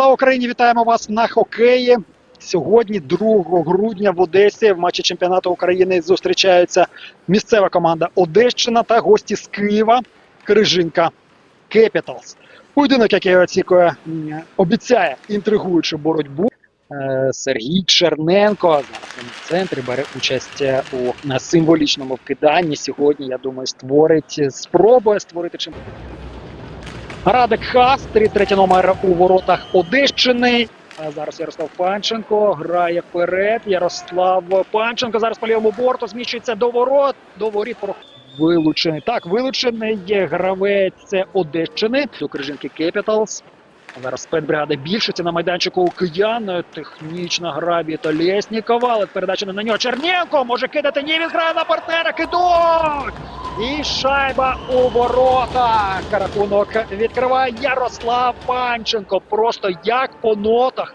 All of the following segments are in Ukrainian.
Слава Україні! Вітаємо вас на хокеї. Сьогодні, 2 грудня, в Одесі в матчі чемпіонату України зустрічаються місцева команда Одещина та гості з Києва Крижинка Кепіталс. Поєдинок, який очікує, м, обіцяє інтригуючу боротьбу. Е, Сергій Черненко зараз в центрі бере участь е, у символічному вкиданні. Сьогодні, я думаю, створить спробує створити чемпіонат. Радик Хас, 33 номер у воротах Одещини. Зараз Ярослав Панченко грає вперед. Ярослав Панченко зараз по лівому борту зміщується до ворот. До воріт вилучений. Так, вилучений є гравець Одещини до Крижинки Кепіталс. Зараз спецбригада більшості на майданчику у киян. Технічна гра від Лєснікова, але передача не на нього. Черненко може кидати. Ні, він грає на партнера. Кидок! І шайба у ворота. Рахунок відкриває Ярослав Панченко. Просто як по нотах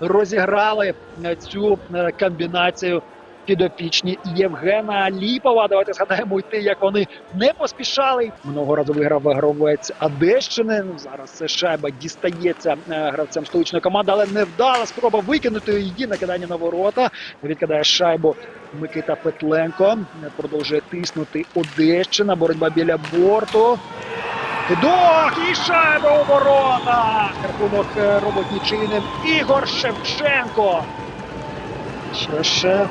розіграли цю е, комбінацію підопічні Євгена Ліпова. Давайте згадаємо йти, як вони не поспішали. Минулого разу виграв гравець Одещини. Ну, зараз це шайба дістається е, гравцям столичної команди, але невдала спроба викинути її накидання на ворота. Відкидає шайбу Микита Петленко. Продовжує тиснути Одещина. Боротьба біля борту. Кидок і шайба у ворота. Рахунок е, робить нічийним Ігор Шевченко. Що ще?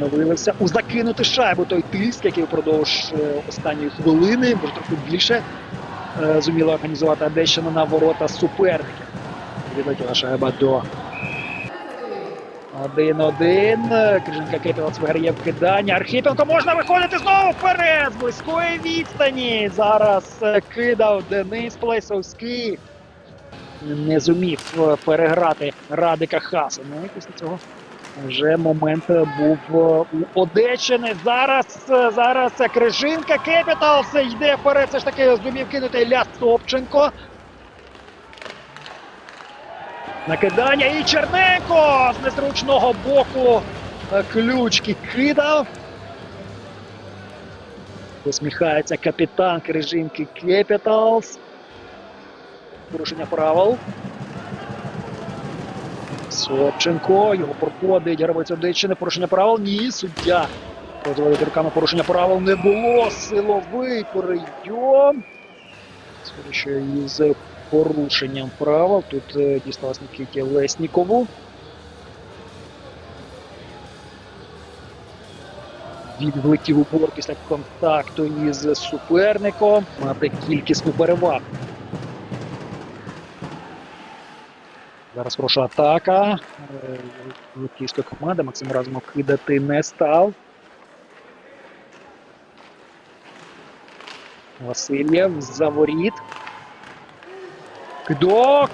Виявився у закинути шайбу той тиск, який впродовж е, останньої хвилини, може трохи більше, е, зуміла організувати Одещина на ворота суперників. Відлетіла шайба до 1-1. Криженка Кепілоц виграє вкидання. Архіпенко можна виходити знову вперед з близької відстані. Зараз е, кидав Денис Плесовський. Не зумів переграти Радика Хаса. Ну і після цього вже момент був е, у Одещини. Зараз, е, зараз Крижинка Кепіталс йде вперед. Все ж таки зумів кинути Ілля Собченко. Накидання і Черненко з незручного боку е, ключки кидав. Посміхається капітан Крижинки Кепіталс. Порушення правил. Собченко. Його проходить гравець Одещини. Порушення правил. Ні, суддя. Розводить руками порушення правил не було. Силовий прийом. Скоріше із порушенням правил. Тут е, дісталось Нікіті Леснікову. Він влетів у бор після контакту із суперником. Мати кількісну перевагу. Зараз хороша атака. Київської команди. Максим Разумов кидати не став. Васильєв за воріт. Кидок.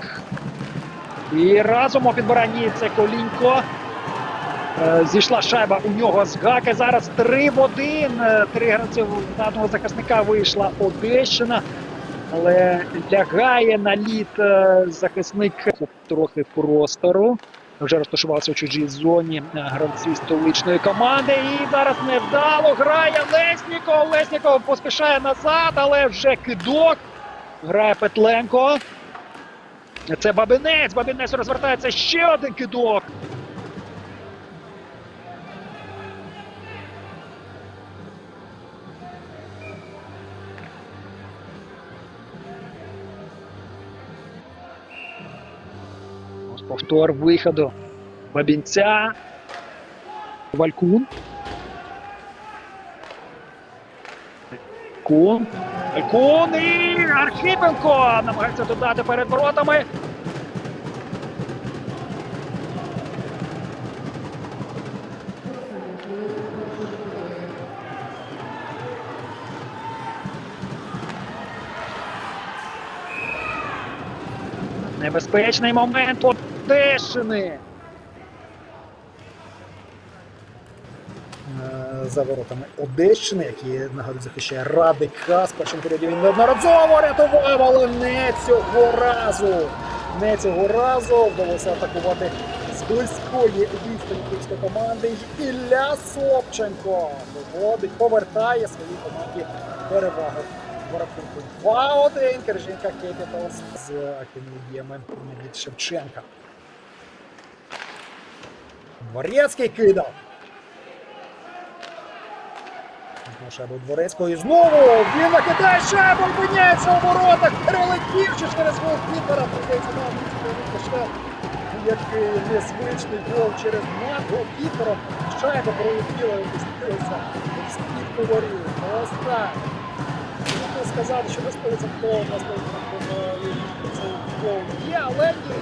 І разом підбирає це колінько. Е, Зійшла шайба у нього з гаки. Зараз 3 в 1. Е, Три гравці одного захисника вийшла Одещина. Але лягає на лід е, захисник трохи простору. Вже розташувався у чужій зоні е, гравці столичної команди. І зараз невдало грає Лесніков. Лесніков поспішає назад, але вже кидок. Грає Петленко. Це Бабинець. Бабинець розвертається ще один кидок. Повтор виходу Бабінця. Валькун. Кун. Валькун і Архіпенко намагається додати перед воротами. Небезпечний момент Одещини. Е, За воротами Одещини, які нагадую захищає Радик Хас. Першому періоді він неодноразово рятував, але не цього разу. Не цього разу вдалося атакувати з близької відстані київської команди. Ілля Собченко виводить, повертає своїй команді перевагу в рахунку 2-1. Кержинка Кепіталс з академіями від Шевченка. Дворецький кидав. Шайбу Дворецького і знову він накидає шайбу, опиняється у воротах, перелетівши через гол Кіпера. Який незвичний гол через мат голкіпером. Шайба пролетіла і опустилася з-під воріт. Ось так. Можна сказати, що без полицевкого у нас цей гол є, але ні.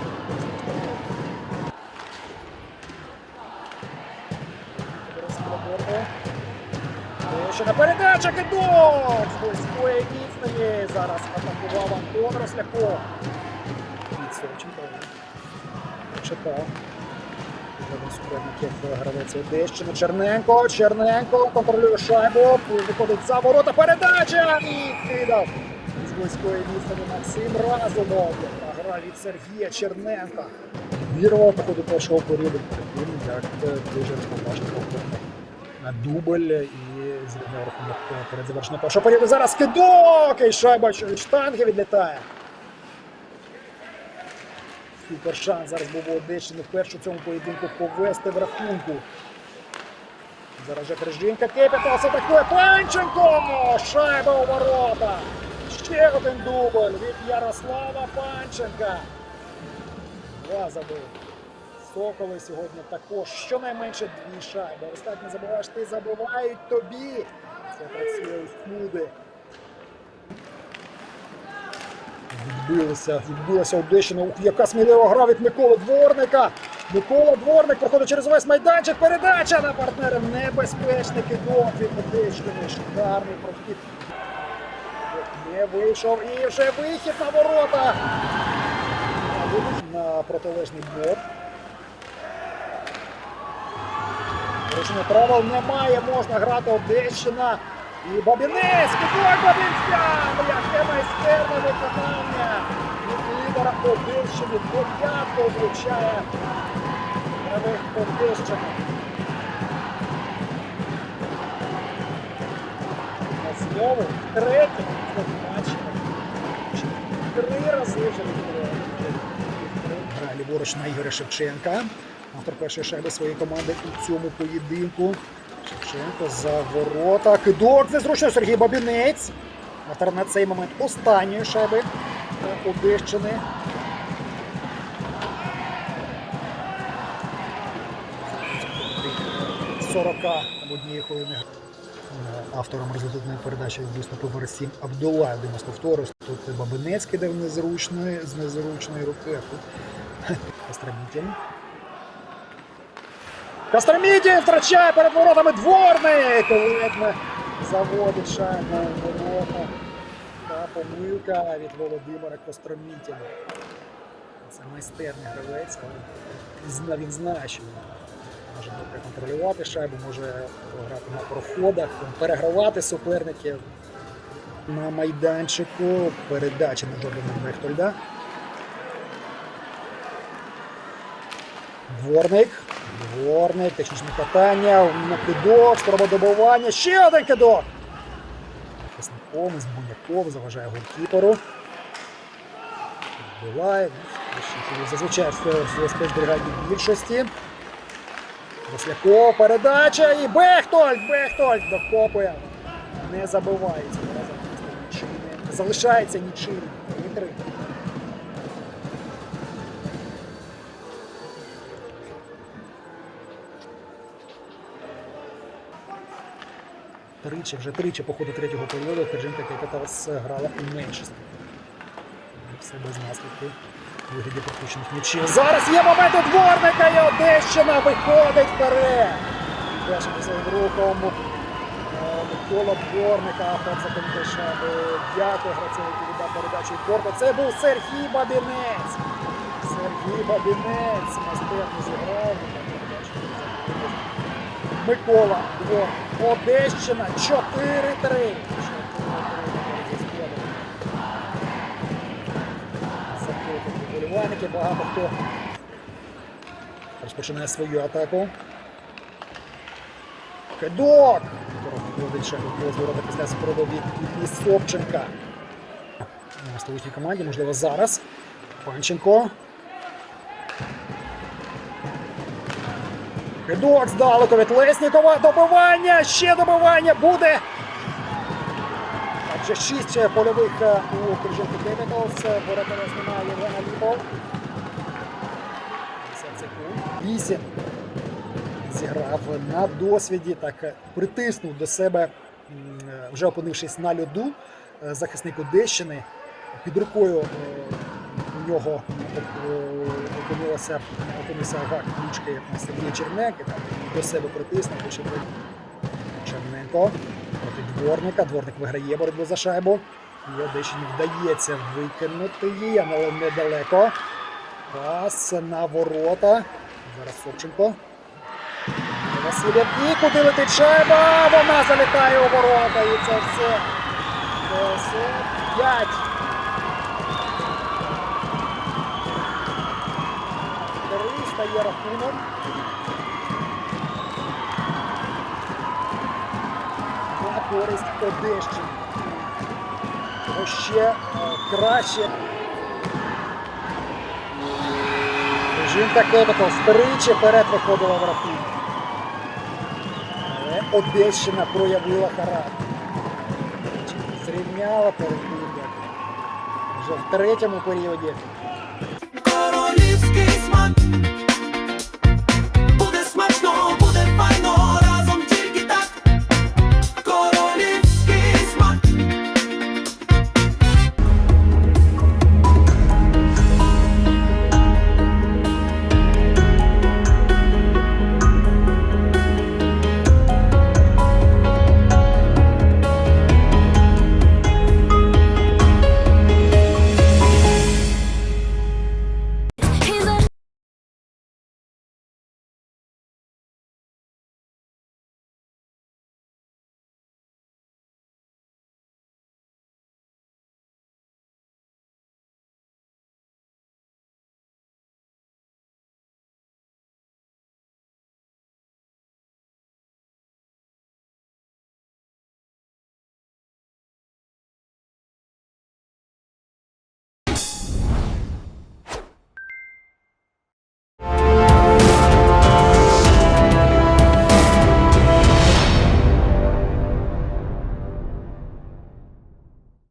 Ще на передача кидок! З близької відстані зараз атакував Антон Росляков. Читав. Суперників гравець Одещини. Черненко. Черненко контролює шайбу. Виходить за ворота. Передача! І кидав. З близької відстані Максим Разумов. Гра від Сергія Черненка. Вірував по ходу першого періоду. Він як е, дуже на дубль і зрівняв рахунок перед завершенням першого періоду. Зараз кидок! І шайба від штанги відлітає. Супер шанс зараз був у Одещини вперше в цьому поєдинку повести в рахунку. Зараз же Крижинка Кепіталс атакує Панченко! Шайба у ворота! Ще один дубль від Ярослава Панченка. Два забив. Соколи сьогодні також щонайменше дві шайби. Ось не забуваєш, ти забивають тобі. Це працює усюди. Відбилися, відбилася Одещина. Яка смілива гра від Миколи Дворника. Микола Дворник проходить через весь майданчик. Передача на партнера. Небезпечний кидок від Одещини. Шикарний прохід. Не вийшов і вже вихід на ворота. На протилежний бок. Порушення правил немає, можна грати Одещина. І Бабінець, кидок Бабінця! Яке майстерне виконання! Від лідера Одещини дев'ятку влучає гравець Одещини. На знову третій матчі. Три рази вже. Гра ліворуч на Ігоря Шевченка. Автор першої шайби своєї команди у цьому поєдинку. Шевченко за ворота. Кидок незручно Сергій Бабінець. Автор на цей момент останньої шайби Одещини. Сорока в одній хвилини. Е, Автором результатної передачі виступив Версім Абдулаєв. Де повторюсь. Тут Бабинець кидав незручної, з незручної руки. тут. Костромітін втрачає перед воротами дворник! Ледне заводить шайбу ворота. Та помилка від Володимира Костромітіна. Це майстерний гравець, але він знає, що він може добре контролювати шайбу, може грати на проходах, перегравати суперників на майданчику. Передача на Джордана Бехтольда. Дворник. Дворник, технічне катання, кидок, спроба. Ще один кидок. Пасником з Буняком заважає голкіперу. Вбиває. Зазвичай в спецбригадній більшості. Росляков, передача і Бехтольд! Бехтольд докопує. Не забивається. Залишається нічим. Три. Тричі, вже тричі по ходу третього періоду Кержинка Капіталс грала у меншості. Все без наслідків вигляді пропущених м'ячів. Зараз є момент у дворника і Одещина виходить вперед. Першим своїм рухом е, Микола Дворника, автор шайби. Дякую гравцю, який віддав передачу від. Це був Сергій Бабінець. Сергій Бабінець майстерно зіграв. Микола Двор. Одещина 4-3. Вболівальники, багато хто розпочинає свою атаку. Кидок! Виводить шагу по зворота після спроби від. На столичній команді, можливо, зараз. Панченко. Кидок здалеку від Леснікова. Добивання! Ще добивання буде! Адже шість е, польових е, у Крижинку Кепіталс. Воротаря знімає Євгена Ліпов. 50 секунд. Вісім. Зіграв на досвіді, так е, притиснув до себе, вже опинившись на льоду, захисник Одещини. Під рукою у нього опинилася опинився гак річки, як на Сергій там до себе притиснув, почав. Черненко проти дворника. Дворник виграє боротьбу за шайбу. Його дещо не вдається викинути її, але недалеко. Пас на ворота. Зараз Собченко. Василєв. І куди летить шайба? Вона залітає у ворота. І це все. Це все. Стає рахунок. На користь Одещини. Тому ще е, краще. Жінка Кепітал тричі вперед виходила в рахунок. Але Одещина проявила характер. Зрівняла порахунок. Вже в третьому періоді Королівський смак